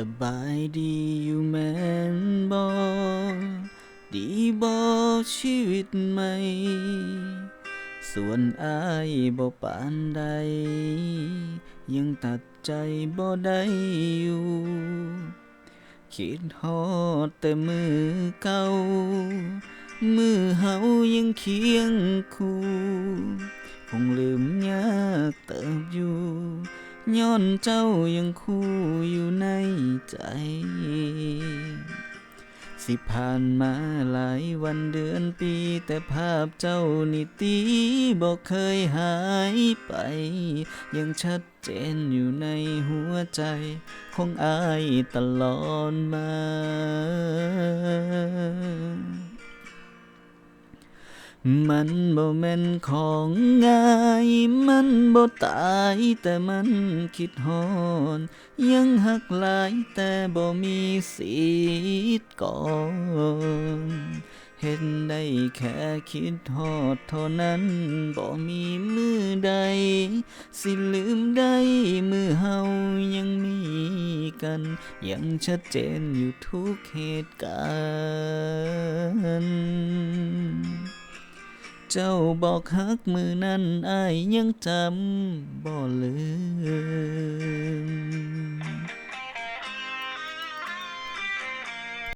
สบายดีอยู่แม่นบ่ดีบ่ชีวิตใหม่ ส่วนอายบ่ปานใด ยังตัดใจบ่ได้อยู่ คิดฮอดแต่มือเก่า มือเฮายังเคียงคู่คงลืมยากเติบอยู่ย้อนเจ้ายังคู่อยู่ใน ใจ สิผ่านมาหลายวันเดือนปี แต่ภาพเจ้านี่ตีบอกเคยหายไป ยังชัดเจนอยู่ในหัวใจ ของอายตลอดมา มันบ่แม่นของง่าย มันบ่ตายแต่มันคิดฮอนยังหักหลายแต่บ่มีสิทธิ์ก่อนเห็นได้แค่คิดฮอดเท่านั้นบ่มีมือใด สิลืมได้มือเฮายังมีกัน ยังชัดเจนอยู่ทุกเหตุการณ์ เจ้าบอกฮักมือนั้นอายยังจำบ่ลื